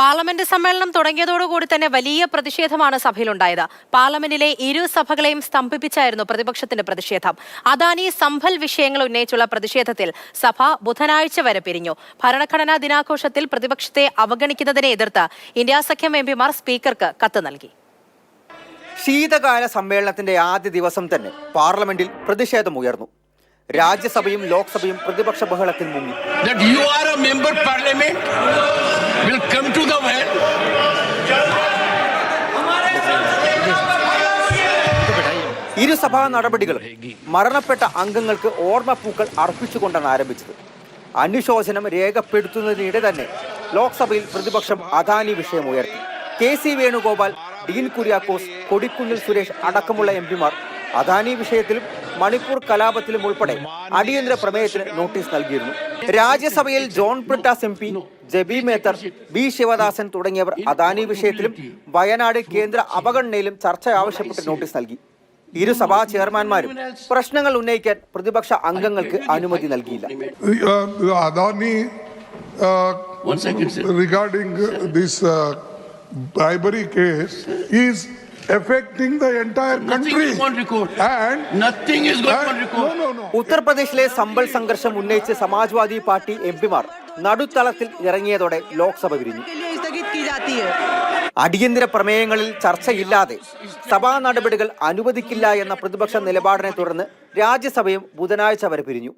Parliament സമ്മേളനം തുടങ്ങിയതോടുകൂടി തന്നെ വലിയ പ്രതിഷേധമാണ് സഭയിലുണ്ടായത്. പാർലമെന്റിലെ ഇരു സഭകളെയും സ്തംഭിപ്പിച്ചായിരുന്നു പ്രതിപക്ഷത്തിന്റെ പ്രതിഷേധം. അദാനി സംഭൽ വിഷയങ്ങൾ ഉന്നയിച്ചുള്ള പ്രതിഷേധത്തിൽ സഭ ബുധനാഴ്ച വരെ പിരിഞ്ഞു. ഭരണഘടനാ ദിനാഘോഷത്തിൽ പ്രതിപക്ഷത്തെ അവഗണിക്കുന്നതിനെ എതിർത്ത് ഇന്ത്യാ സഖ്യം എം പിമാർ സ്പീക്കർക്ക് കത്ത് നൽകി. ശീതകാല സമ്മേളനത്തിന്റെ ആദ്യ ദിവസം തന്നെ പാർലമെന്റിൽ പ്രതിഷേധമുയർന്നു രാജ്യസഭയും ലോക്സഭയും പ്രതിപക്ഷ ബഹളത്തിൽ മുങ്ങി. ഇരുസഭാ നടപടികളും മരണപ്പെട്ട അംഗങ്ങൾക്ക് ഓർമ്മപ്പൂക്കൾ അർപ്പിച്ചുകൊണ്ടാണ് ആരംഭിച്ചത്. അനുശോചനം രേഖപ്പെടുത്തുന്നതിനിടെ തന്നെ ലോക്സഭയിൽ പ്രതിപക്ഷം അദാനി വിഷയം ഉയർത്തി. കെ സി വേണുഗോപാൽ ഡീൻ കുര്യാക്കോസ് കൊടിക്കുന്നിൽ സുരേഷ് അടക്കമുള്ള എം പിമാർ അദാനി വിഷയത്തിലും മണിപ്പൂർ കലാപത്തിലും ഉൾപ്പെടെ അടിയന്തര പ്രമേയത്തിന് നോട്ടീസ് നൽകിയിരുന്നു. രാജ്യസഭയിൽ John Brittas M P Jebi Mather B Sivadasan തുടങ്ങിയവർ അദാനി വിഷയത്തിലും വയനാട് കേന്ദ്ര അവഗണനയിലും ചർച്ച ആവശ്യപ്പെട്ട് നോട്ടീസ് നൽകി. ഇരു സഭാ ചെയർമാൻമാരും പ്രശ്നങ്ങൾ ഉന്നയിക്കാൻ പ്രതിപക്ഷ അംഗങ്ങൾക്ക് അനുമതി നൽകിയില്ല. second regarding this uh, bribery case, is ഉത്തർപ്രദേശിലെ സമ്പൽ സംഘർഷം ഉന്നയിച്ച് സമാജ്വാദി പാർട്ടി എം പിമാർ നടുത്തളത്തിൽ ഇറങ്ങിയതോടെ ലോക്സഭ പിരിഞ്ഞു. അടിയന്തര പ്രമേയങ്ങളിൽ ചർച്ചയില്ലാതെ സഭാ നടപടികൾ അനുവദിക്കില്ല എന്ന പ്രതിപക്ഷ നിലപാടിനെ തുടർന്ന് രാജ്യസഭയും ബുധനാഴ്ച വരെ പിരിഞ്ഞു.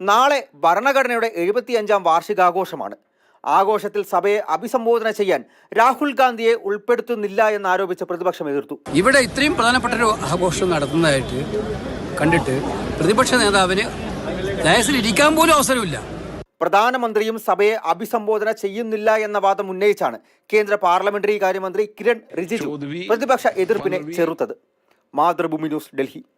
നാളെ ഭരണഘടനയുടെ എഴുപത്തിയഞ്ചാം വാർഷികാഘോഷമാണ്. ആഘോഷത്തിൽ സഭയെ അഭിസംബോധന ചെയ്യാൻ രാഹുൽ ഗാന്ധിയെ ഉൾപ്പെടുത്തുന്നില്ല എന്നാരോപിച്ച് പ്രതിപക്ഷം എതിർത്തു. ഇവിടെ ഇത്രയും പ്രധാനപ്പെട്ട ഒരു ആഘോഷം നടത്തുന്നതായിട്ട് കണ്ടിട്ട് പ്രതിപക്ഷ നേതാവിന് ഇരിക്കാൻ പോലും അവസരമില്ല. പ്രധാനമന്ത്രിയും സഭയെ അഭിസംബോധന ചെയ്യുന്നില്ല എന്ന വാദം ഉന്നയിച്ചാണ് കേന്ദ്ര പാർലമെന്ററി കാര്യമന്ത്രി കിരൺ റിജിജു പ്രതിപക്ഷ എതിർപ്പിനെ ചെറുത്തത്. മാതൃഭൂമി ന്യൂസ് ഡൽഹി.